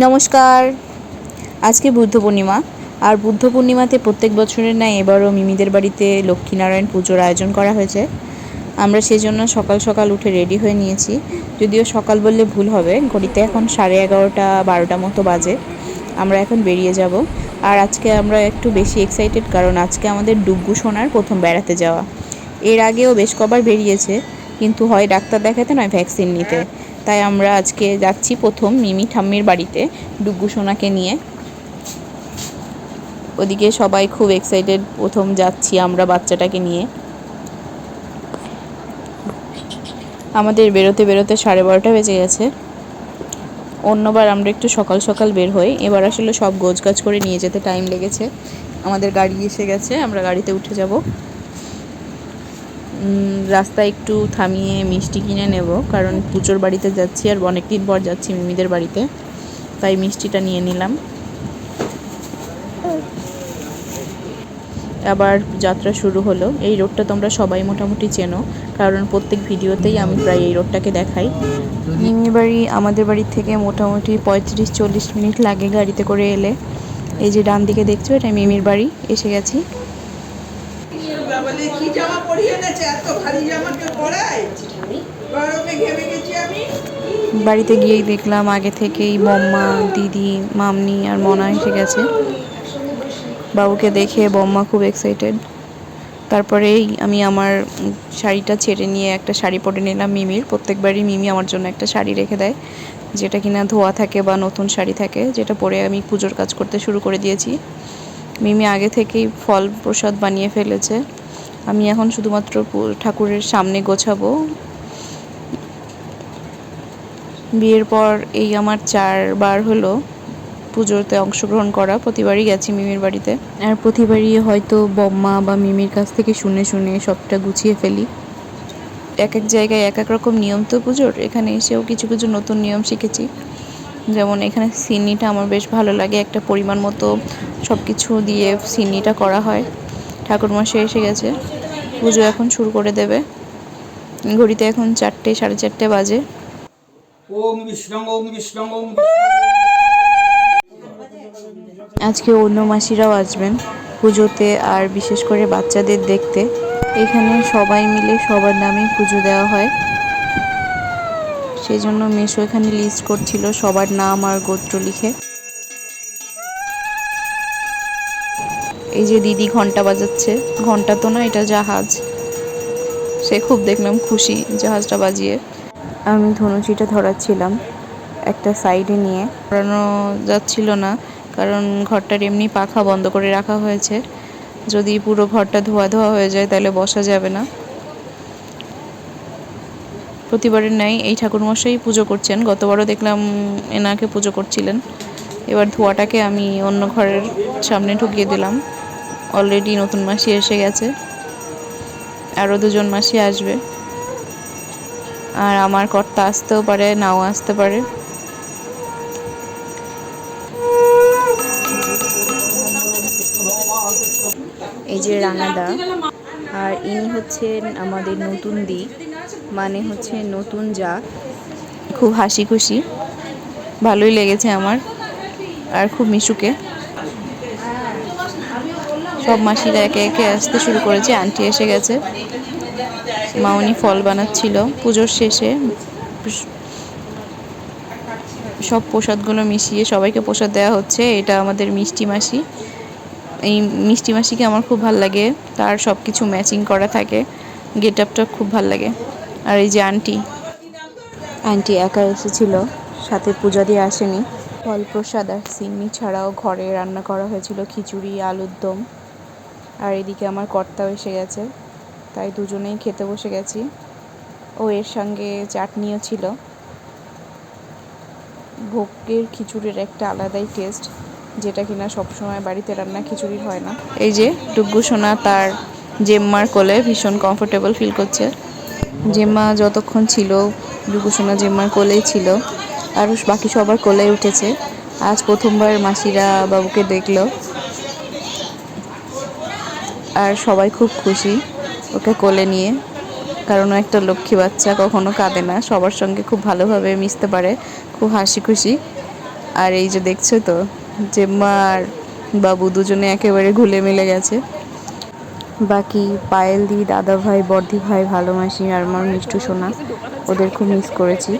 নমস্কার। আজকে বুদ্ধ পূর্ণিমা, আর বুদ্ধ পূর্ণিমাতে প্রত্যেক বছরের ন্যায় এবারও মিমিদের বাড়িতে লক্ষ্মীনারায়ণ পুজোর আয়োজন করা হয়েছে। আমরা সেজন্য সকাল সকাল উঠে রেডি হয়ে নিয়েছি। যদিও সকাল বললে ভুল হবে, ঘড়িতে এখন সাড়ে এগারোটা, বারোটা মতো বাজে। আমরা এখন বেরিয়ে যাব। আর আজকে আমরা একটু বেশি এক্সাইটেড কারণ আজকে আমাদের ডুগ্গু সোনার প্রথম বেড়াতে যাওয়া। এর আগেও বেশ কবার বেরিয়েছে, কিন্তু হয় ডাক্তার দেখাতে নয় ভ্যাকসিন নিতে। তাই আমরা আজকে যাচ্ছি প্রথম মিমি ঠাম্মির বাড়িতে ডুগ্গু সোনাকে নিয়ে। ওদিকে সবাই খুব এক্সাইটেড প্রথম যাচ্ছি আমরা বাচ্চাটাকে নিয়ে। আমাদের বেরোতে বেরোতে সাড়ে বারোটা বেজে গেছে। অন্যবার আমরা একটু সকাল সকাল বের হই। এবার আসলে সব গোছগাছ করে নিয়ে যেতে টাইম লেগেছে। আমাদের গাড়ি এসে গেছে, আমরা গাড়িতে উঠে যাব। রাস্তায় একটু থামিয়ে মিষ্টি কিনে নেব, কারণ পুজোর বাড়িতে যাচ্ছি আর অনেক দিন পর যাচ্ছি মিমিদের বাড়িতে, তাই মিষ্টিটা নিয়ে নিলাম। আবার যাত্রা শুরু হলো। এই রোডটা তোমরা সবাই মোটামুটি চেনো, কারণ প্রত্যেক ভিডিওতেই আমি প্রায় এই রোডটাকে দেখাই। মিমি বাড়ি আমাদের বাড়ির থেকে মোটামুটি পঁয়ত্রিশ চল্লিশ মিনিট লাগে গাড়িতে করে এলে। এই যে ডান দিকে দেখছ এটা মিমির বাড়ি, এসে গেছি। বলে, কি জামা পরিয়ে এনেছে? এত ভারী জামা কেউ পরায়? গরমে ঘেমে গেছি আমি। বাড়িতে গিয়েই দেখলাম আগে থেকেই বম্মা, দিদি, মামনি আর মনা এসে গেছে। বাবুকে দেখে বম্মা খুব এক্সাইটেড তারপরেই আমি আমার শাড়িটা ছেড়ে নিয়ে একটা শাড়ি পরে নিলাম মিমির। প্রত্যেকবারই মিমি আমার জন্য একটা শাড়ি রেখে দেয়, যেটা কিনা ধোয়া থাকে বা নতুন শাড়ি থাকে, যেটা পরে আমি পুজোর কাজ করতে শুরু করে দিয়েছি। মিমি আগে থেকেই ফল প্রসাদ বানিয়ে ফেলেছে। আমি এখন শুধুমাত্র ঠাকুরের সামনে গোছাবো। বিয়ের পর এই আমার চারবার হলো পুজোতে অংশগ্রহণ করা। প্রতিবারই গেছি মিমির বাড়িতে। আর প্রতিবারই হয়তো বম্মা বা মিমির কাছ থেকে শুনে শুনে সবটা গুছিয়ে ফেলি। এক এক জায়গায় এক এক রকম নিয়ম তো পুজোর। এখানে এসেও কিছু কিছু নতুন নিয়ম শিখেছি। যেমন এখানে সিন্নিটা আমার বেশ ভালো লাগে। একটা পরিমাণ মতো সব কিছু দিয়ে সিন্নিটা করা হয়। ঠাকুরমশাই এসে গেছে। পুজো এখন শুরু করে দেবে। ঘড়িতে এখন চারটে সাড়ে চারটে বাজে। ওম বিষ্ণং ওম বিষ্ণং ওম আজকে অন্য মাসিরাও আসবেন পুজোতে আর বিশেষ করে বাচ্চাদের দেখতে। এখানে সবাই মিলে সবার নামে পুজো দেওয়া হয়। সেই জন্য মেশো এখানে লিস্ট করছিল সবার নাম আর গোত্র লিখে। এই যে দিদি ঘণ্টা বাজাচ্ছে। ঘণ্টা তো না, এটা জাহাজ। সে খুব দেখলাম খুশি জাহাজটা বাজিয়ে। আমি ধনুচিটা ধরাচ্ছিলাম একটা সাইডে নিয়ে। ধরানো যাচ্ছিল না, কারণ ঘরটার এমনি পাখা বন্ধ করে রাখা হয়েছে। যদি পুরো ঘরটা ধোয়া ধোয়া হয়ে যায়, তাহলে বসা যাবে না। প্রতিবারের ন্যায় এই ঠাকুরমশাই পুজো করছেন। গতবারও দেখলাম এনাকে পুজো করছিলেন। এবার ধোয়াটাকে আমি অন্য ঘরের সামনে ঢুকিয়ে দিলাম। অলরেডি নতুন মাসি এসে গেছে। আরও দুজন মাসি আসবে। আর আমার কর্তা আসতেও পারে নাও আসতে পারে। এই যে রাঙাদা আর ইনি হচ্ছেন আমাদের নতুন দি মানে হচ্ছে নতুন যা। খুব হাসি খুশি ভালোই লেগেছে আমার আর খুব মিশুকে। সব মাসিরা একে একে আসতে শুরু করেছে, আন্টি এসে গেছে। মাউনি ফল বানাচ্ছিল, পুজোর শেষে। সব প্রসাদগুলো মিশিয়ে সবাইকে প্রসাদ দেওয়া হচ্ছে। এটা আমাদের মিষ্টি মাসি। এই মিষ্টি মাসিকে আমার খুব ভালো লাগে। তার সব কিছু ম্যাচিং করা থাকে। গেট আপটা খুব ভালো লাগে। আর এই যে আন্টি। আন্টি একা এসেছিল, সাথে পূজা দিয়ে আসেনি। ফল প্রসাদ আর সিন্নি ছাড়াও ঘরে রান্না করা হয়েছিল খিচুড়ি, আলুর দম। আর এদিকে আমার কর্তাও এসে গেছে। তাই দুজনেই খেতে বসে গেছি। ও এর সঙ্গে চাটনিও ছিল। ভোগের খিচুড়ির একটা আলাদাই টেস্ট যেটা কিনা সবসময় বাড়িতে রান্না খিচুড়ি হয় না। এই যে ডুগ্গু সোনা তার জেম্মার কোলে ভীষণ কমফোর্টেবল ফিল করছে। জেম্মা যতক্ষণ ছিল ডুগ্গু সোনা জেম্মার কোলেই ছিল। আর বাকি সবার কোলে উঠেছে। আজ প্রথমবার মাসিরা বাবুকে দেখল। আর সবাই খুব খুশি ওকে কোলে নিয়ে। কারণ একটা লক্ষ্মী বাচ্চা, কখনো কাঁদে না। সবার সঙ্গে খুব ভালোভাবে মিশতে পারে, খুব হাসি খুশি আর এই যে দেখছ তো যে মা আর বাবু দুজনে একেবারে ঘুলে মিলে গেছে। বাকি পায়েল দি, দাদা ভাই, বর্দি ভাই ভালো মাসি আর আমার মিষ্টু সোনা, ওদের খুব মিস করেছি।